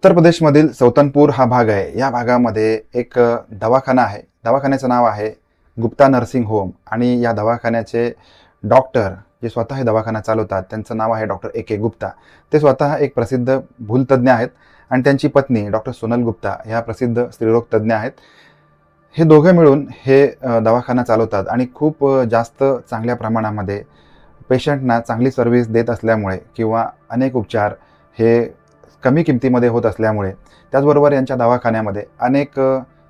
उत्तर प्रदेशमधील सौतनपूर हा भाग आहे. या भागामध्ये एक दवाखाना आहे. दवाखान्याचं नाव आहे गुप्ता नर्सिंग होम आणि या दवाखान्याचे डॉक्टर जे स्वतः हे दवाखाना चालवतात त्यांचं नाव आहे डॉक्टर ए के गुप्ता. ते स्वतः एक प्रसिद्ध भूलतज्ञ आहेत आणि त्यांची पत्नी डॉक्टर सोनल गुप्ता ह्या प्रसिद्ध स्त्रीरोग तज्ज्ञ आहेत. हे दोघं मिळून हे दवाखाना चालवतात आणि खूप जास्त चांगल्या प्रमाणामध्ये पेशंटना चांगली सर्व्हिस देत असल्यामुळे किंवा अनेक उपचार हे कमी किमतीमध्ये होत असल्यामुळे त्याचबरोबर यांच्या दवाखान्यामध्ये अनेक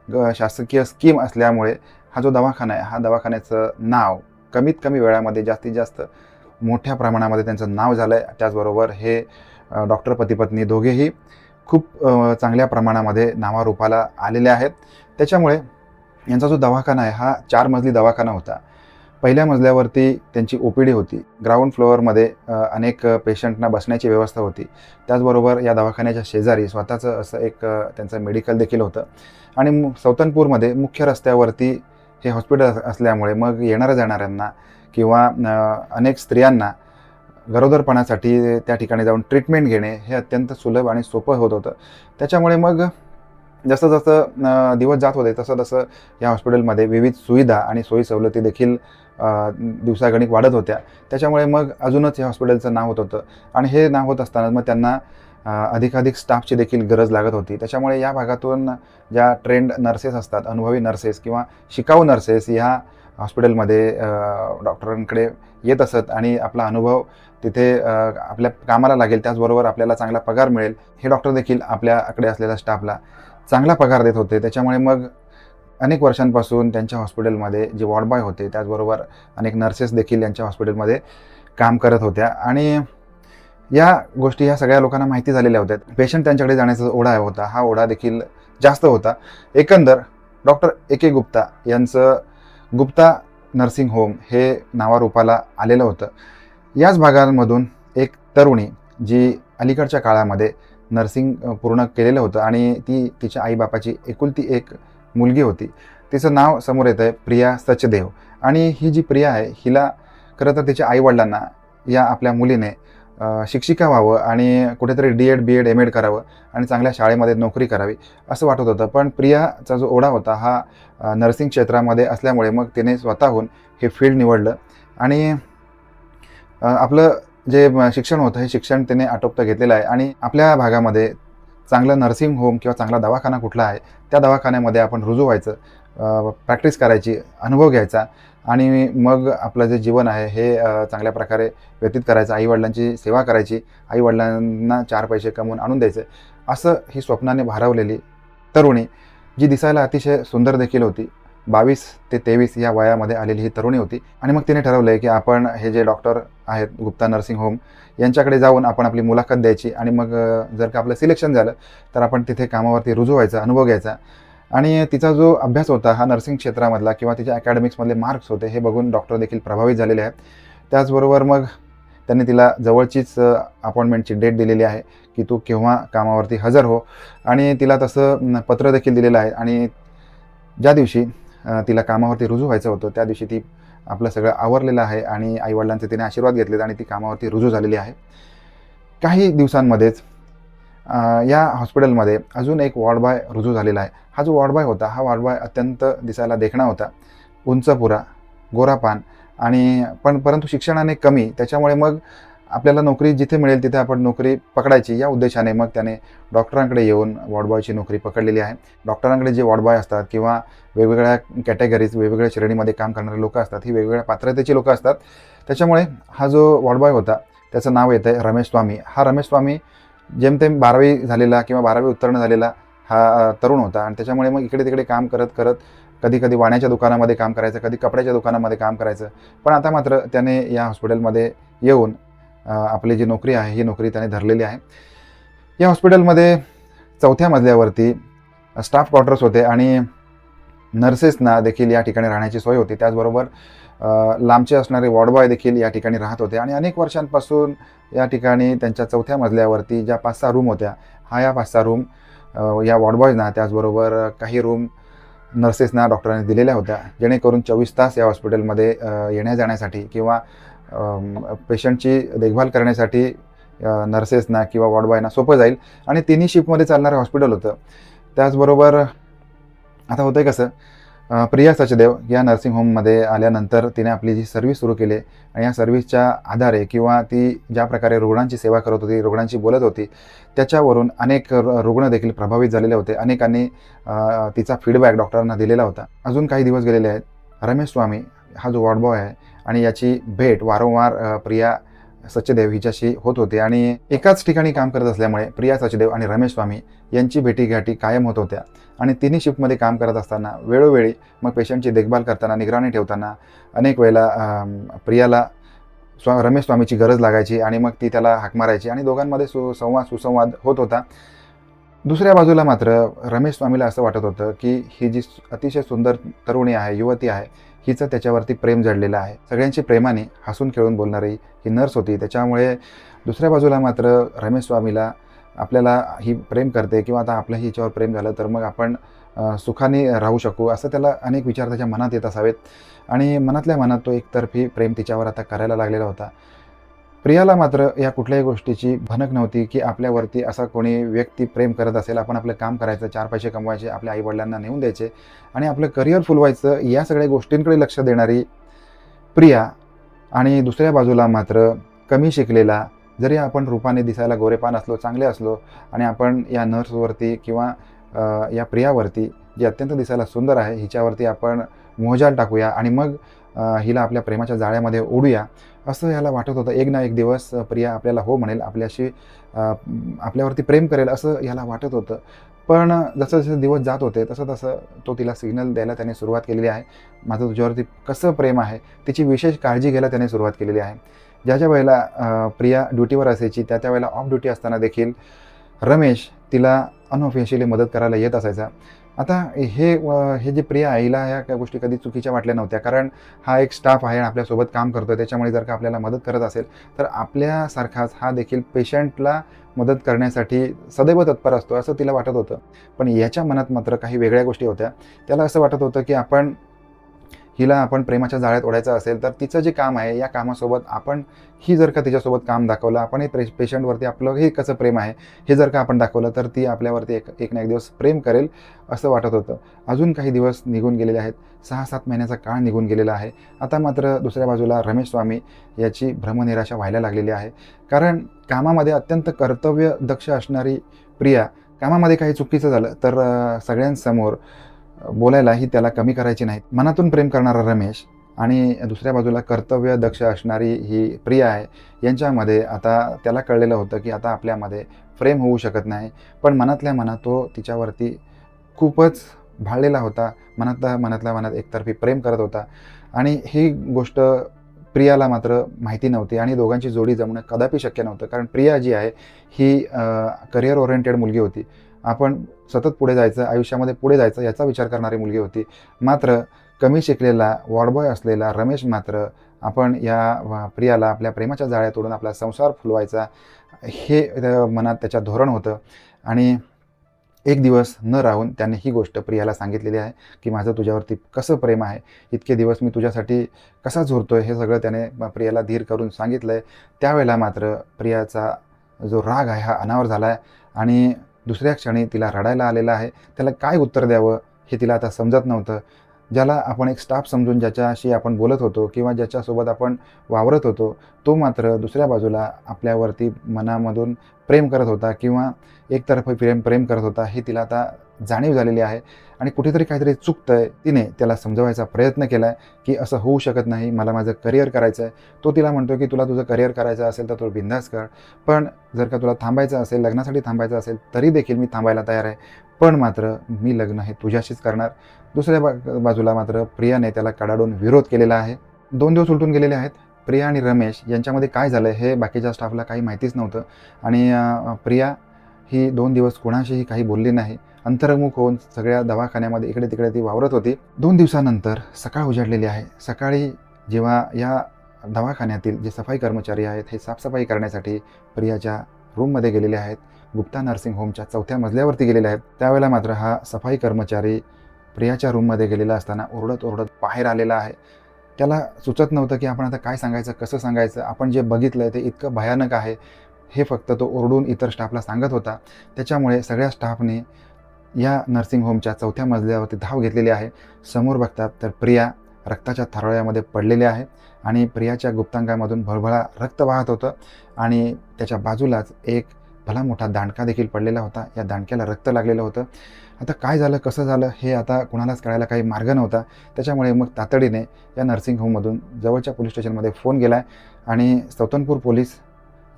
ग- शासकीय स्कीम असल्यामुळे हा जो दवाखाना आहे हा दवाखान्याचं नाव कमीत कमी वेळामध्ये जास्तीत जास्त मोठ्या प्रमाणामध्ये त्यांचं नाव झालं आहे त्याचबरोबर हे डॉक्टर पतीपत्नी दोघेही खूप चांगल्या प्रमाणामध्ये नावारूपाला आलेले आहेत. त्याच्यामुळे यांचा जो दवाखाना आहे हा चार मजली दवाखाना होता. पहिल्या मजल्यावरती त्यांची ओ पी डी होती. ग्राउंड फ्लोअरमध्ये अनेक पेशंटना बसण्याची व्यवस्था होती. त्याचबरोबर या दवाखान्याच्या शेजारी स्वतःचं असं एक त्यांचं मेडिकल देखील होतं. आणि मु- सौतनपूरमध्ये मुख्य रस्त्यावरती हे हॉस्पिटल असल्यामुळे मग येणाऱ्या जाणाऱ्यांना किंवा अनेक स्त्रियांना गरोदरपणासाठी त्या ठिकाणी जाऊन ट्रीटमेंट घेणे हे अत्यंत सुलभ आणि सोपं होत होतं. त्याच्यामुळे मग जसं जसं दिवस जात होते तसं तसं या हॉस्पिटलमध्ये विविध सुविधा आणि सोयी सवलती देखील दिवसागणिक वाढत होत्या. त्याच्यामुळे मग अजूनच या हॉस्पिटलचं नाव होत होतं. आणि हे नाव होत असताना मग त्यांना अधिकाधिक स्टाफची देखील गरज लागत होती. त्याच्यामुळे या भागातून ज्या ट्रेंड नर्सेस असतात अनुभवी नर्सेस किंवा शिकाऊ नर्सेस ह्या हॉस्पिटलमध्ये डॉक्टरांकडे येत असत आणि आपला अनुभव तिथे आपल्या कामाला लागेल त्याचबरोबर आपल्याला चांगला पगार मिळेल हे डॉक्टर देखील आपल्याकडे असलेल्या स्टाफला चांगला पगार देत होते. त्याच्यामुळे मग अनेक वर्षांपासून त्यांच्या हॉस्पिटलमध्ये जे वॉर्ड बॉय होते त्याचबरोबर अनेक नर्सेस देखील यांच्या हॉस्पिटलमध्ये काम करत होत्या. आणि या गोष्टी ह्या सगळ्या लोकांना माहिती झालेल्या होत्या. पेशंट त्यांच्याकडे जाण्याचा ओढा होता हा ओढा देखील जास्त होता. एकंदर डॉक्टर ए के गुप्ता यांचं गुप्ता नर्सिंग होम हे नावारूपाला आलेलं होतं. याच भागांमधून एक तरुणी जी अलीकडच्या काळामध्ये नर्सिंग पूर्ण केलेलं होतं आणि ती तिच्या आईबापाची एकुलती एक मुलगी होती. तिचं नाव समोर येतं आहे प्रिया सचदेव. आणि ही जी प्रिया आहे हिला खरं तर तिच्या आईवडिलांना या आपल्या मुलीने शिक्षिका व्हावं आणि कुठेतरी D Ed B Ed M Ed करावं आणि चांगल्या शाळेमध्ये नोकरी करावी असं वाटत होतं. पण प्रियाचा जो ओढा होता हा नर्सिंग क्षेत्रामध्ये असल्यामुळे मग तिने स्वतःहून हे फील्ड निवडलं. आणि आपलं जे शिक्षण होतं हे शिक्षण त्याने आटोपतं घेतलेलं आहे. आणि आपल्या भागामध्ये चांगलं नर्सिंग होम किंवा चांगला दवाखाना कुठला आहे त्या दवाखान्यामध्ये आपण रुजू व्हायचं प्रॅक्टिस करायची अनुभव घ्यायचा आणि मग आपलं जे जीवन आहे हे चांगल्या प्रकारे व्यतीत करायचं. आईवडिलांची सेवा करायची आईवडिलांना चार पैसे कमवून आणून द्यायचे. असं ही स्वप्नाने भारवलेली तरुणी जी दिसायला अतिशय सुंदर देखील होती. बावीस ते तेवीस या वयामध्ये आलेली ही तरुणी होती. आणि मग तिने ठरवलं आहे की आपण हे जे डॉक्टर आहेत गुप्ता नर्सिंग होम यांच्याकडे जाऊन आपण आपली मुलाखत द्यायची. आणि मग जर का आपलं सिलेक्शन झालं तर आपण तिथे कामावरती रुजू व्हायचा अनुभव घ्यायचा. आणि तिचा जो अभ्यास होता हा नर्सिंग क्षेत्रामधला किंवा तिच्या अकॅडमिक्समधले मार्क्स होते हे बघून डॉक्टर देखील प्रभावित झालेले आहेत. त्याचबरोबर मग त्यांनी तिला जवळचीच अपॉइंटमेंटची डेट दिलेली आहे की तू केव्हा कामावरती हजर हो. आणि तिला तसं पत्र देखील दिलेलं आहे. आणि ज्या दिवशी तिला कामावरती रुजू व्हायचं होतं. त्या दिवशी ती आपलं सगळं आवरलेलं आहे आणि आईवडिलांचे तिने आशीर्वाद घेतलेत आणि ती कामावरती रुजू झालेली आहे. काही दिवसांमध्येच या हॉस्पिटलमध्ये अजून एक वॉर्ड बॉय रुजू झालेला आहे. हा जो वॉर्ड बॉय होता हा वॉर्ड बॉय अत्यंत दिसायला देखणा होता. उंचपुरा गोरापान आणि पण परंतु शिक्षणाने कमी त्याच्यामुळे मग आपल्याला नोकरी जिथे मिळेल तिथे आपण नोकरी पकडायची. या उद्देशाने मग त्याने डॉक्टरांकडे येऊन वॉर्डबॉयची नोकरी पकडलेली आहे. डॉक्टरांकडे जे वॉर्डबॉय असतात किंवा वेगवेगळ्या कॅटेगरीज वेगवेगळ्या श्रेणीमध्ये काम करणारे लोक असतात ही वेगवेगळ्या पात्रतेची लोक असतात. त्याच्यामुळे हा जो वॉर्डबॉय होता त्याचं नाव येतं आहे रमेश स्वामी. हा रमेश स्वामी जेमतेम बारावी झालेला किंवा बारावी उत्तीर्ण झालेला हा तरुण होता आणि त्याच्यामुळे मग इकडे तिकडे काम करत करत कधी कधी वाण्याच्या दुकानामध्ये काम करायचं कधी कपड्याच्या दुकानामध्ये काम करायचं. पण आता मात्र त्याने या हॉस्पिटलमध्ये येऊन आपली जी नोकरी आहे ही नोकरी त्याने धरलेली आहे. या हॉस्पिटलमध्ये चौथ्या मजल्यावरती स्टाफ क्वार्टर्स होते आणि नर्सेसना देखील या ठिकाणी राहण्याची सोय होती. त्याचबरोबर लांबचे असणारे वॉर्डबॉय देखील या ठिकाणी राहत होते आणि अनेक वर्षांपासून या ठिकाणी त्यांच्या चौथ्या मजल्यावरती ज्या पाच सहा रूम होत्या हा या पाच सहा रूम या वॉर्डबॉयजना त्याचबरोबर काही रूम नर्सेसना डॉक्टरांनी दिलेल्या होत्या. जेणेकरून चोवीस तास या हॉस्पिटलमध्ये येण्याजाण्यासाठी येण्या जाण्यासाठी किंवा पेशंटची देखभाल करण्यासाठी नर्सेसना किंवा वॉर्डबॉयना सोपं जाईल. आणि तिन्ही शिफ्टमध्ये चालणारं हॉस्पिटल होतं. त्याचबरोबर आता होतं कसं प्रिया सचदेव या नर्सिंग होममध्ये आल्यानंतर तिने आपली जी सर्व्हिस सुरू केली आणि या सर्व्हिसच्या आधारे किंवा ती ज्या प्रकारे रुग्णांची सेवा करत होती रुग्णांची बोलत होती त्याच्यावरून अनेक रु- रुग्ण देखील प्रभावित झालेले होते. अनेकांनी तिचा फीडबॅक डॉक्टरांना दिलेला होता. अजून काही दिवस गेलेले आहेत. रमेश स्वामी हा जो वॉर्डबॉय आहे आणि याची भेट वारंवार प्रिया सचदेव हिच्याशी होत होती आणि एकाच ठिकाणी काम करत असल्यामुळे प्रिया सचदेव आणि रमेश स्वामी यांची भेटीगाठी कायम होत होत्या. आणि तिन्ही शिफ्टमध्ये काम करत असताना वेळोवेळी मग पेशंटची देखभाल करताना निगराणी ठेवताना अनेक वेळेला प्रियाला स्वा रमेश स्वामीची गरज लागायची आणि मग ती त्याला हाक मारायची आणि दोघांमध्ये सु संवाद सुसंवाद होत होता. दुसऱ्या बाजूला मात्र रमेश स्वामीला असं वाटत होतं की ही जी अतिशय सुंदर तरुणी आहे युवती आहे हिचं त्याच्यावरती प्रेम जडलेलं आहे. सगळ्यांची प्रेमाने हसून खेळून बोलणारी ही नर्स होती. त्याच्यामुळे दुसऱ्या बाजूला मात्र रमेश स्वामीला आपल्याला ही प्रेम करते किंवा आता आपल्या हिच्यावर प्रेम झालं तर मग आपण सुखाने राहू शकू असं त्याला अनेक विचार त्याच्या मनात येत असावेत. आणि मनातल्या मनात तो एकतर्फी प्रेम तिच्यावर आता करायला लागलेला होता. प्रियाला मात्र या कुठल्याही गोष्टीची भनक नव्हती की आपल्यावरती असा कोणी व्यक्ती प्रेम करत असेल आपण आपलं काम करायचं चार पैसे कमवायचे आपल्या आईवडिलांना नेऊन द्यायचे आणि आपलं करिअर फुलवायचं या सगळ्या गोष्टींकडे लक्ष देणारी प्रिया आणि दुसऱ्या बाजूला मात्र कमी शिकलेला जरी आपण रूपाने दिसायला गोरेपान असलो चांगले असलो आणि आपण या नर्सवरती किंवा या प्रियावरती जी अत्यंत दिसायला सुंदर आहे हिच्यावरती आपण मोहजाल टाकूया आणि मग हिला आपल्या प्रेमाच्या जाळ्यामध्ये ओढूया असं याला वाटत होतं. एक ना एक दिवस प्रिया आपल्याला हो म्हणेल आपल्याशी आपल्यावरती प्रेम करेल असं याला वाटत होतं. पण जसं जसं दिवस जात होते तसं तसं तो तिला सिग्नल द्यायला त्याने सुरुवात केलेली आहे. माझं तुझ्यावरती कसं प्रेम आहे तिची विशेष काळजी घ्यायला त्याने सुरुवात केलेली आहे. ज्या ज्या वेळेला प्रिया ड्युटीवर असायची त्या त्या वेळेला ऑफ ड्युटी असताना देखील रमेश तिला अनऑफिशियली मदत करायला येत असायचा. आता हे हे जे प्रिया आईला ह्या काही गोष्टी कधी चुकीच्या वाटल्या नव्हत्या कारण हा एक स्टाफ आहे आणि आपल्यासोबत काम करतो त्याच्यामुळे जर का आपल्याला मदत करत असेल तर आपल्यासारखाच हा देखील पेशंटला मदत करण्यासाठी सदैव तत्पर असतो असं तिला वाटत होतं. पण याच्या मनात मात्र काही वेगळ्या गोष्टी होत्या. त्याला असं वाटत होतं की आपण हिला आपण प्रेमाच्या जाळ्यात ओढायचं असेल तर तिचं जे काम आहे या कामासोबत आपण ही जर का तिच्यासोबत काम दाखवलं आपण हे प्रे पेशंटवरती आपलं हे कसं प्रेम आहे हे जर का आपण दाखवलं तर ती आपल्यावरती एक एक ना एक दिवस प्रेम करेल असं वाटत होतं. अजून काही दिवस निघून गेलेले आहेत. सहा सात महिन्याचा काळ निघून गेलेला आहे. आता मात्र दुसऱ्या बाजूला रमेश स्वामी याची भ्रमनिराशा व्हायला लागलेली आहे. कारण कामामध्ये अत्यंत कर्तव्य दक्ष असणारी प्रिया कामामध्ये काही चुकीचं झालं तर सगळ्यांसमोर बोलायलाही त्याला कमी करायची नाहीत. मनातून प्रेम करणारा रमेश आणि दुसऱ्या बाजूला कर्तव्य दक्ष असणारी ही प्रिया आहे यांच्यामध्ये आता त्याला कळलेलं होतं की आता आपल्यामध्ये प्रेम होऊ शकत नाही. पण मनातल्या मनात तो तिच्यावरती खूपच भाळलेला होता. मनातल्या मनातल्या मनात एकतर्फी प्रेम करत होता. आणि ही गोष्ट प्रियाला मात्र माहिती नव्हती आणि दोघांची जोडी जमणं कदापि शक्य नव्हतं. कारण प्रिया जी आहे ही करिअर ओरिएंटेड मुलगी होती. आपण सतत पुढे जायचं आयुष्यामध्ये पुढे जायचं याचा विचार करणारी मुलगी होती. मात्र कमी शिकलेला वॉर्डबॉय असलेला रमेश मात्र आपण या प्रियाला आपल्या प्रेमाच्या जाळ्यात तोडून आपला संसार फुलवायचा हे त्या मनात त्याच्या धोरण होतं. आणि एक दिवस न राहून त्याने ही गोष्ट प्रियाला सांगितलेली आहे की माझं तुझ्यावरती कसं प्रेम आहे? इतके दिवस मी तुझ्यासाठी कसा झुरतोय? हे सगळं त्याने प्रियाला धीर करून सांगितलं आहे त्यावेळेला मात्र प्रियाचा जो राग आहे हा अनावर झाला आहे आणि दुसऱ्या क्षणी तिला रडायला आलेला आहे. त्याला काय उत्तर द्यावं हे तिला आता समजत नव्हतं. ज्याला आपण एक स्टाफ समजून ज्याच्याशी आपण बोलत होतो किंवा ज्याच्यासोबत आपण वावरत होतो तो मात्र दुसऱ्या बाजूला आपल्यावरती मनामधून प्रेम करत होता किंवा एकतर्फे प्रेम प्रेम करत होता हे तिला आता जाणीव झालेली आहे आणि कुठेतरी काहीतरी चुकतं आहे तिने त्याला समजवायचा प्रयत्न केला आहे की असं होऊ शकत नाही मला माझं करिअर करायचं आहे तो तिला म्हणतो की तुला तुझं करिअर करायचं असेल तर तू बिंदास कर. पण जर का तुला थांबायचं असेल लग्नासाठी थांबायचं असेल तरी देखील मी थांबायला तयार आहे. पण मात्र मी लग्न हे तुझ्याशीच करणार. दुसऱ्या बा बाजूला मात्र प्रियाने त्याला कडाडून विरोध केलेला आहे. दोन दिवस उलटून गेलेले आहेत. प्रिया आणि रमेश यांच्यामध्ये काय झालं हे बाकीच्या स्टाफला काही माहितीच नव्हतं. आणि प्रिया ही दोन दिवस कोणाशीही काही बोलली नाही. अंतर्मुख होऊन सगळ्या दवाखान्यामध्ये इकडे तिकडे ती वावरत होती. दोन दिवसानंतर सकाळ उजाडलेली आहे. सकाळी जेव्हा या दवाखान्यातील जे सफाई कर्मचारी आहेत हे साफसफाई करण्यासाठी प्रियाच्या रूममध्ये गेलेले आहेत. गुप्ता नर्सिंग होमच्या चौथ्या मजल्यावरती गेलेले आहेत. त्यावेळेला मात्र हा सफाई कर्मचारी प्रियाच्या रूममध्ये गेलेला असताना ओरडत ओरडत बाहेर आलेला आहे. त्याला सुचत नव्हतं की आपण आता काय सांगायचं कसं सांगायचं? आपण जे बघितलं आहे ते इतकं भयानक आहे. हे फक्त तो ओरडून इतर स्टाफला सांगत होता. त्याच्यामुळे सगळ्या स्टाफने या नर्सिंग होमच्या चौथ्या मजल्यावरती धाव घेतलेली आहे. समोर बघतात तर प्रिया रक्ताच्या थारोळ्यामध्ये पडलेले आहे आणि प्रियाच्या गुप्तांगामधून भळभळा रक्त वाहत होतं आणि त्याच्या बाजूलाच एक भला मोठा दांडका देखील पडलेला होता. या दांडक्याला रक्त लागलेलं होतं. आता काय झालं कसं झालं हे आता कुणालाच कळायला काही मार्ग नव्हता. त्याच्यामुळे मग तातडीने या नर्सिंग होममधून जवळच्या पोलीस स्टेशनमध्ये फोन गेला आहे आणि सौतनपूर पोलीस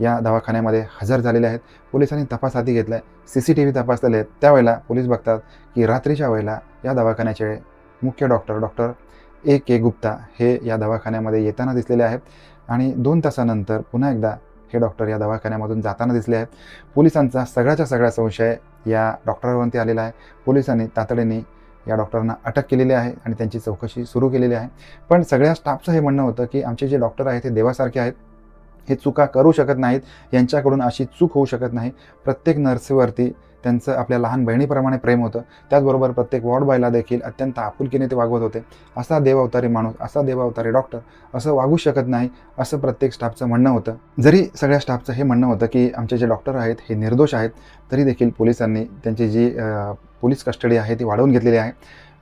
या दवाखान्यामध्ये हजर झालेले आहेत. पोलिसांनी तपास हाती घेतला आहे सी सी टी व्ही तपासलेले आहेत. त्यावेळेला पोलीस बघतात की रात्रीच्या वेळेला या दवाखान्याचे मुख्य doctor doctor A K Gupta हे या दवाखान्यामध्ये येताना दिसलेले आहेत आणि दोन तासानंतर पुन्हा एकदा हे डॉक्टर या दवाखान्यामधून जाताना दिसले आहेत. पोलिसांचा सगळ्याच्या सगळा संशय या डॉक्टरांवरती आलेला आहे. पोलिसांनी तातडीने या डॉक्टरांना अटक केलेली आहे आणि त्यांची चौकशी सुरू केलेली आहे. पण सगळ्या स्टाफचं हे म्हणणं होतं की आमचे जे डॉक्टर आहेत ते देवासारखे आहेत. हे चुका करू शकत नाहीत यांच्याकडून अशी चूक होऊ शकत नाही. प्रत्येक नर्सवरती त्यांचं आपल्या लहान बहिणीप्रमाणे प्रेम होतं. त्याचबरोबर प्रत्येक वॉर्डबॉयला देखील अत्यंत आपुलकीने ते वागवत होते. असा देवावतारी माणूस असा देवावतारी डॉक्टर असं वागू शकत नाही असं प्रत्येक स्टाफचं म्हणणं होतं. जरी सगळ्या स्टाफचं हे म्हणणं होतं की आमचे जे डॉक्टर आहेत हे निर्दोष आहेत तरी देखील पोलिसांनी त्यांची जी पोलीस कस्टडी आहे ती वाढवून घेतलेली आहे.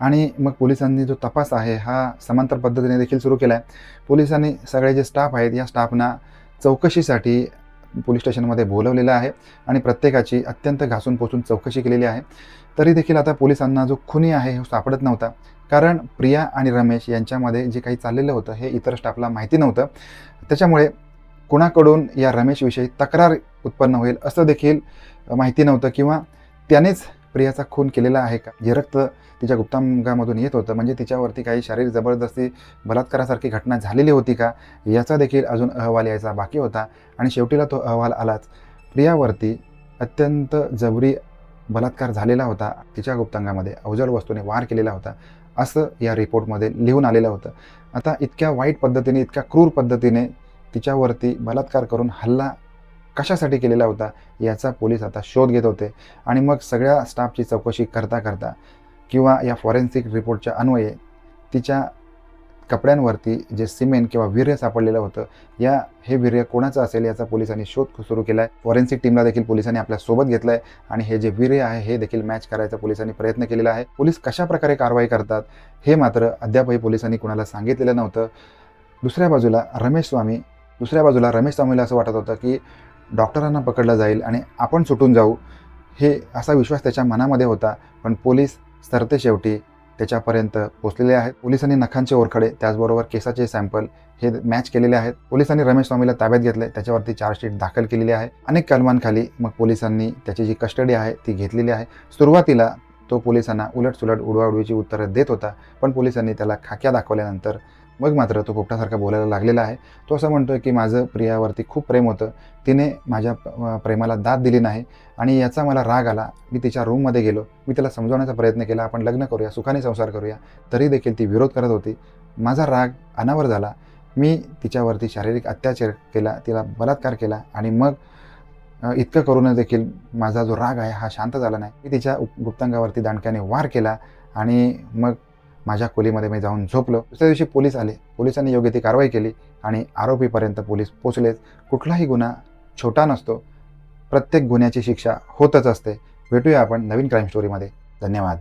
आणि मग पोलिसांनी जो तपास आहे हा समांतर पद्धतीने देखील सुरू केला आहे पोलिसांनी सगळे जे स्टाफ आहेत या स्टाफना चौकशीसाठी पोलीस स्टेशनमध्ये बोलवलेलं आहे आणि प्रत्येकाची अत्यंत घासून पोचून चौकशी केलेली आहे. तरी देखील आता पोलिसांना जो खुनी आहे हे सापडत नव्हता. कारण प्रिया आणि रमेश यांच्यामध्ये जे काही चाललेलं होतं हे इतर स्टाफला माहिती नव्हतं. त्याच्यामुळे कुणाकडून या रमेशविषयी तक्रार उत्पन्न होईल असं देखील माहिती नव्हतं किंवा त्यानेच प्रियाचा खून केलेला आहे का? जे रक्त तिच्या गुप्तांगामधून येत होतं. म्हणजे तिच्यावरती काही शारीरिक जबरदस्ती बलात्कारासारखी घटना झालेली होती का? याचा देखील अजून अहवाल यायचा बाकी होता. आणि शेवटीला तो अहवाल आलाच. प्रियावरती अत्यंत जबरी बलात्कार झालेला होता. तिच्या गुप्तांगामध्ये अवजड वस्तूने वार केलेला होता. असं या रिपोर्टमध्ये लिहून आलेलं होतं. आता इतक्या वाईट पद्धतीने इतक्या क्रूर पद्धतीने तिच्यावरती बलात्कार करून हल्ला कशासाठी केलेला होता याचा पोलीस आता शोध घेत होते. आणि मग सगळ्या स्टाफची चौकशी करता करता किंवा या फॉरेन्सिक रिपोर्टच्या अन्वये तिच्या कपड्यांवरती जे सिमेंट किंवा वीर्य सापडलेलं होतं या हे वीर्य कोणाचं असेल याचा पोलिसांनी शोध सुरू केला आहे फॉरेन्सिक टीमला देखील पोलिसांनी आपल्यासोबत घेतलं आहे आणि हे जे वीर्य आहे हे देखील मॅच करायचा पोलिसांनी प्रयत्न केलेला आहे. पोलीस कशा प्रकारे कारवाई करतात हे मात्र अद्यापही पोलिसांनी कुणाला सांगितलेलं नव्हतं. दुसऱ्या बाजूला रमेश स्वामी दुसऱ्या बाजूला रमेश स्वामीला असं वाटत होतं की डॉक्टरांना पकडलं जाईल आणि आपण सुटून जाऊ हे असा विश्वास त्याच्या मनामध्ये होता. पण पोलीस सरते शेवटी त्याच्यापर्यंत पोहोचलेले आहेत. पोलिसांनी नखांचे ओरखडे त्याचबरोबर केसाचे सॅम्पल हे मॅच केलेले आहेत. पोलिसांनी रमेश स्वामीला ताब्यात घेतले त्याच्यावरती चार्जशीट दाखल केलेली आहे. अनेक कलमांखाली मग पोलिसांनी त्याची जी कस्टडी आहे ती घेतलेली आहे. सुरुवातीला तो पोलिसांना उलटसुलट उडवाउडवीची उत्तरं देत होता पण पोलिसांनी त्याला खाक्या दाखवल्यानंतर मग मात्र तो पोपटासारखा बोलायला लागलेला आहे. तो असं म्हणतोय की माझं प्रियावरती खूप प्रेम होतं. तिने माझ्या प्रेमाला दाद दिली नाही आणि याचा मला राग आला. मी तिच्या रूममध्ये गेलो. मी तिला समजवण्याचा प्रयत्न केला. आपण लग्न करूया सुखाने संसार करूया. तरी देखील ती विरोध करत होती. माझा राग अनावर झाला. मी तिच्यावरती शारीरिक अत्याचार केला. तिला बलात्कार केला आणि मग इतकं करून देखील माझा जो राग आहे हा शांत झाला नाही. मी तिच्या उप- गुप्तांगावरती दांडक्याने वार केला आणि मग माझ्या खोलीमध्ये मी जाऊन झोपलो. दुसऱ्या दिवशी पोलीस आले. पोलिसांनी योग्य ती कारवाई केली आणि आरोपीपर्यंत पोलीस पोचलेच कुठलाही गुन्हा छोटा नसतो. प्रत्येक गुन्ह्याची शिक्षा होतच असते. भेटूया आपण नवीन क्राईम स्टोरीमध्ये धन्यवाद.